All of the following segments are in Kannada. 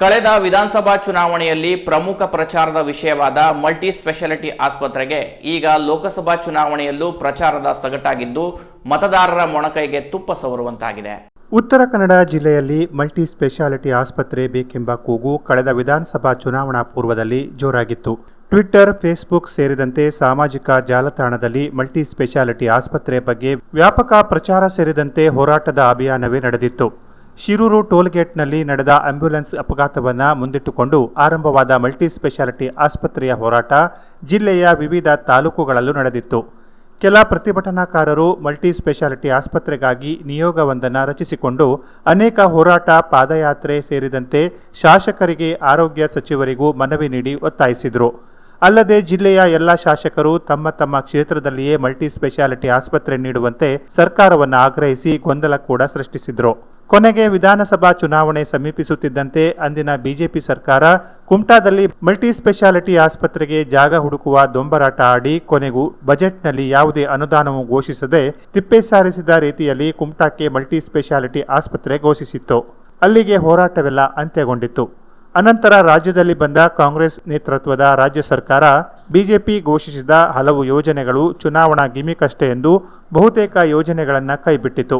ಕಳೆದ ವಿಧಾನಸಭಾ ಚುನಾವಣೆಯಲ್ಲಿ ಪ್ರಮುಖ ಪ್ರಚಾರದ ವಿಷಯವಾದ ಮಲ್ಟಿ ಸ್ಪೆಷಾಲಿಟಿ ಆಸ್ಪತ್ರೆಗೆ ಈಗ ಲೋಕಸಭಾ ಚುನಾವಣೆಯಲ್ಲೂ ಪ್ರಚಾರದ ಸಗಟಾಗಿದ್ದು ಮತದಾರರ ಮೊಣಕೈಗೆ ತುಪ್ಪ ಸವರುವಂತಾಗಿದೆ. ಉತ್ತರ ಕನ್ನಡ ಜಿಲ್ಲೆಯಲ್ಲಿ ಮಲ್ಟಿ ಸ್ಪೆಷಾಲಿಟಿ ಆಸ್ಪತ್ರೆ ಬೇಕೆಂಬ ಕೂಗು ಕಳೆದ ವಿಧಾನಸಭಾ ಚುನಾವಣಾ ಪೂರ್ವದಲ್ಲಿ ಜೋರಾಗಿತ್ತು. ಟ್ವಿಟ್ಟರ್, ಫೇಸ್ಬುಕ್ ಸೇರಿದಂತೆ ಸಾಮಾಜಿಕ ಜಾಲತಾಣದಲ್ಲಿ ಮಲ್ಟಿ ಸ್ಪೆಷಾಲಿಟಿ ಆಸ್ಪತ್ರೆ ಬಗ್ಗೆ ವ್ಯಾಪಕ ಪ್ರಚಾರ ಸೇರಿದಂತೆ ಹೋರಾಟದ ಅಭಿಯಾನವೇ ನಡೆದಿತ್ತು. ಶಿರೂರು ಟೋಲ್ಗೇಟ್ನಲ್ಲಿ ನಡೆದ ಆಂಬ್ಯುಲೆನ್ಸ್ ಅಪಘಾತವನ್ನು ಮುಂದಿಟ್ಟುಕೊಂಡು ಆರಂಭವಾದ ಮಲ್ಟಿ ಸ್ಪೆಷಾಲಿಟಿ ಆಸ್ಪತ್ರೆಯ ಹೋರಾಟ ಜಿಲ್ಲೆಯ ವಿವಿಧ ತಾಲೂಕುಗಳಲ್ಲೂ ನಡೆದಿತ್ತು. ಕೆಲ ಪ್ರತಿಭಟನಾಕಾರರು ಮಲ್ಟಿ ಸ್ಪೆಷಾಲಿಟಿ ಆಸ್ಪತ್ರೆಗಾಗಿ ನಿಯೋಗವೊಂದನ್ನು ರಚಿಸಿಕೊಂಡು ಅನೇಕ ಹೋರಾಟ, ಪಾದಯಾತ್ರೆ ಸೇರಿದಂತೆ ಶಾಸಕರಿಗೆ, ಆರೋಗ್ಯ ಸಚಿವರಿಗೂ ಮನವಿ ನೀಡಿ ಒತ್ತಾಯಿಸಿದರು. ಅಲ್ಲದೆ ಜಿಲ್ಲೆಯ ಎಲ್ಲ ಶಾಸಕರು ತಮ್ಮ ತಮ್ಮ ಕ್ಷೇತ್ರದಲ್ಲಿಯೇ ಮಲ್ಟಿ ಸ್ಪೆಷಾಲಿಟಿ ಆಸ್ಪತ್ರೆ ನೀಡುವಂತೆ ಸರ್ಕಾರವನ್ನು ಆಗ್ರಹಿಸಿ ಗೊಂದಲ ಕೂಡ ಸೃಷ್ಟಿಸಿದರು. ಕೊನೆಗೆ ವಿಧಾನಸಭಾ ಚುನಾವಣೆ ಸಮೀಪಿಸುತ್ತಿದ್ದಂತೆ ಅಂದಿನ ಬಿಜೆಪಿ ಸರ್ಕಾರ ಕುಮಟಾದಲ್ಲಿ ಮಲ್ಟಿ ಸ್ಪೆಷಾಲಿಟಿ ಆಸ್ಪತ್ರೆಗೆ ಜಾಗ ಹುಡುಕುವ ದೊಂಬರಾಟ ಆಡಿ ಕೊನೆಗೂ ಬಜೆಟ್ನಲ್ಲಿ ಯಾವುದೇ ಅನುದಾನವೂ ಘೋಷಿಸದೆ ತಿಪ್ಪೆ ಸಾರಿಸಿದ ರೀತಿಯಲ್ಲಿ ಕುಮಟಾಕ್ಕೆ ಮಲ್ಟಿ ಸ್ಪೆಷಾಲಿಟಿ ಆಸ್ಪತ್ರೆ ಘೋಷಿಸಿತ್ತು. ಅಲ್ಲಿಗೆ ಹೋರಾಟವೆಲ್ಲ ಅಂತ್ಯಗೊಂಡಿತ್ತು. ಅನಂತರ ರಾಜ್ಯದಲ್ಲಿ ಬಂದ ಕಾಂಗ್ರೆಸ್ ನೇತೃತ್ವದ ರಾಜ್ಯ ಸರ್ಕಾರ ಬಿಜೆಪಿ ಘೋಷಿಸಿದ ಹಲವು ಯೋಜನೆಗಳು ಚುನಾವಣಾ ಗಿಮಿಕ್ ಅಷ್ಟೇ ಎಂದು ಬಹುತೇಕ ಯೋಜನೆಗಳನ್ನು ಕೈಬಿಟ್ಟಿತು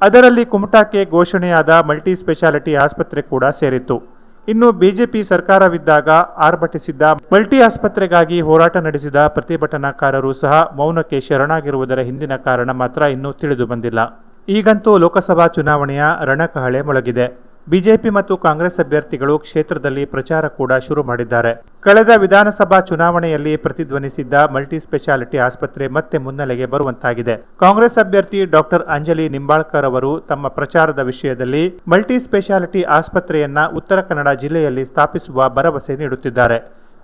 ಅದರಲ್ಲಿ ಕುಮಟಾಕ್ಕೆ ಘೋಷಣೆಯಾದ ಮಲ್ಟಿ ಸ್ಪೆಷಾಲಿಟಿ ಆಸ್ಪತ್ರೆ ಕೂಡ ಸೇರಿತ್ತು. ಇನ್ನು ಬಿಜೆಪಿ ಸರ್ಕಾರವಿದ್ದಾಗ ಆರ್ಭಟಿಸಿದ್ದ ಮಲ್ಟಿ ಆಸ್ಪತ್ರೆಗಾಗಿ ಹೋರಾಟ ನಡೆಸಿದ ಪ್ರತಿಭಟನಾಕಾರರು ಸಹ ಮೌನಕ್ಕೆ ಶರಣಾಗಿರುವುದರ ಹಿಂದಿನ ಕಾರಣ ಮಾತ್ರ ಇನ್ನೂ ತಿಳಿದು ಬಂದಿಲ್ಲ. ಈಗಂತೂ ಲೋಕಸಭಾ ಚುನಾವಣೆಯ ರಣಕಹಳೆ ಮೊಳಗಿದೆ. ಬಿಜೆಪಿ ಮತ್ತು ಕಾಂಗ್ರೆಸ್ ಅಭ್ಯರ್ಥಿಗಳು ಕ್ಷೇತ್ರದಲ್ಲಿ ಪ್ರಚಾರ ಕೂಡ ಶುರು ಮಾಡಿದ್ದಾರೆ. ಕಳೆದ ವಿಧಾನಸಭಾ ಚುನಾವಣೆಯಲ್ಲಿ ಪ್ರತಿಧ್ವನಿಸಿದ್ದ ಮಲ್ಟಿ ಸ್ಪೆಷಾಲಿಟಿ ಆಸ್ಪತ್ರೆ ಮತ್ತೆ ಮುನ್ನೆಲೆಗೆ ಬರುವಂತಾಗಿದೆ. ಕಾಂಗ್ರೆಸ್ ಅಭ್ಯರ್ಥಿ ಡಾಕ್ಟರ್ ಅಂಜಲಿ ನಿಂಬಾಳ್ಕರ್ ಅವರು ತಮ್ಮ ಪ್ರಚಾರದ ವಿಷಯದಲ್ಲಿ ಮಲ್ಟಿ ಸ್ಪೆಷಾಲಿಟಿ ಆಸ್ಪತ್ರೆಯನ್ನ ಉತ್ತರ ಕನ್ನಡ ಜಿಲ್ಲೆಯಲ್ಲಿ ಸ್ಥಾಪಿಸುವ ಭರವಸೆ ನೀಡುತ್ತಿದ್ದಾರೆ.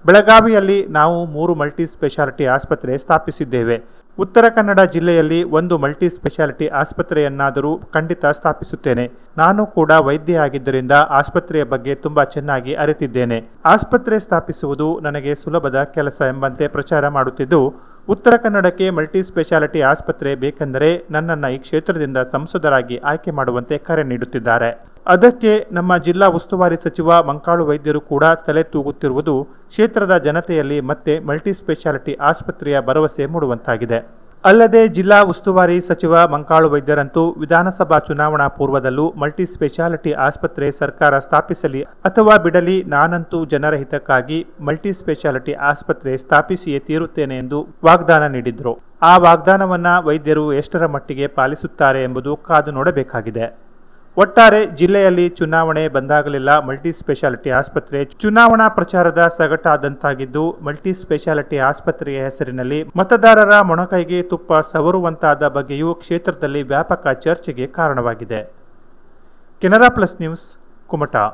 ಬೆಳಗಾವಿಯಲ್ಲಿ ನಾವು ಮೂರು ಮಲ್ಟಿ ಸ್ಪೆಷಾಲಿಟಿ ಆಸ್ಪತ್ರೆ ಸ್ಥಾಪಿಸಿದ್ದೇವೆ. ಉತ್ತರ ಕನ್ನಡ ಜಿಲ್ಲೆಯಲ್ಲಿ ಒಂದು ಮಲ್ಟಿ ಸ್ಪೆಷಾಲಿಟಿ ಆಸ್ಪತ್ರೆಯನ್ನಾದರೂ ಖಂಡಿತ ಸ್ಥಾಪಿಸುತ್ತೇನೆ. ನಾನು ಕೂಡ ವೈದ್ಯ ಆಗಿದ್ದರಿಂದ ಆಸ್ಪತ್ರೆಯ ಬಗ್ಗೆ ತುಂಬಾ ಚೆನ್ನಾಗಿ ಅರಿತಿದ್ದೇನೆ. ಆಸ್ಪತ್ರೆ ಸ್ಥಾಪಿಸುವುದು ನನಗೆ ಸುಲಭದ ಕೆಲಸ ಎಂಬಂತೆ ಪ್ರಚಾರ ಮಾಡುತ್ತಿದ್ದು, ಉತ್ತರ ಕನ್ನಡಕ್ಕೆ ಮಲ್ಟಿ ಸ್ಪೆಷಾಲಿಟಿ ಆಸ್ಪತ್ರೆ ಬೇಕೆಂದರೆ ನನ್ನನ್ನು ಈ ಕ್ಷೇತ್ರದಿಂದ ಸಂಸದರಾಗಿ ಆಯ್ಕೆ ಮಾಡುವಂತೆ ಕರೆ ನೀಡುತ್ತಿದ್ದಾರೆ. ಅದಕ್ಕೆ ನಮ್ಮ ಜಿಲ್ಲಾ ಉಸ್ತುವಾರಿ ಸಚಿವ ಮಂಕಾಳು ವೈದ್ಯರು ಕೂಡ ತಲೆ ತೂಗುತ್ತಿರುವುದು ಕ್ಷೇತ್ರದ ಜನತೆಯಲ್ಲಿ ಮತ್ತೆ ಮಲ್ಟಿ ಸ್ಪೆಷಾಲಿಟಿ ಆಸ್ಪತ್ರೆಯ ಭರವಸೆ ಮೂಡುವಂತಾಗಿದೆ. ಅಲ್ಲದೆ ಜಿಲ್ಲಾ ಉಸ್ತುವಾರಿ ಸಚಿವ ಮಂಕಾಳು ವೈದ್ಯರಂತೂ ವಿಧಾನಸಭಾ ಚುನಾವಣಾ ಪೂರ್ವದಲ್ಲೂ ಮಲ್ಟಿ ಸ್ಪೆಷಾಲಿಟಿ ಆಸ್ಪತ್ರೆ ಸರ್ಕಾರ ಸ್ಥಾಪಿಸಲಿ ಅಥವಾ ಬಿಡಲಿ ನಾನಂತೂ ಜನರ ಹಿತಕ್ಕಾಗಿ ಮಲ್ಟಿ ಸ್ಪೆಷಾಲಿಟಿ ಆಸ್ಪತ್ರೆ ಸ್ಥಾಪಿಸಿಯೇ ತೀರುತ್ತೇನೆ ಎಂದು ವಾಗ್ದಾನ ನೀಡಿದ್ರು. ಆ ವಾಗ್ದಾನವನ್ನ ವೈದ್ಯರು ಎಷ್ಟರ ಮಟ್ಟಿಗೆ ಪಾಲಿಸುತ್ತಾರೆ ಎಂಬುದು ಕಾದು ನೋಡಬೇಕಾಗಿದೆ. ಒಟ್ಟಾರೆ ಜಿಲ್ಲೆಯಲ್ಲಿ ಚುನಾವಣೆ ಬಂದಾಗಲೆಲ್ಲ ಮಲ್ಟಿ ಸ್ಪೆಷಾಲಿಟಿ ಆಸ್ಪತ್ರೆ ಚುನಾವಣಾ ಪ್ರಚಾರದ ಸಗಟಾದಂತಾಗಿದ್ದು ಮಲ್ಟಿ ಸ್ಪೆಷಾಲಿಟಿ ಆಸ್ಪತ್ರೆಯ ಹೆಸರಿನಲ್ಲಿ ಮತದಾರರ ಮೊಣಕೈಗೆ ತುಪ್ಪ ಸವರುವಂತಾದ ಬಗ್ಗೆಯೂ ಕ್ಷೇತ್ರದಲ್ಲಿ ವ್ಯಾಪಕ ಚರ್ಚೆಗೆ ಕಾರಣವಾಗಿದೆ. Canara plus news, Kumta.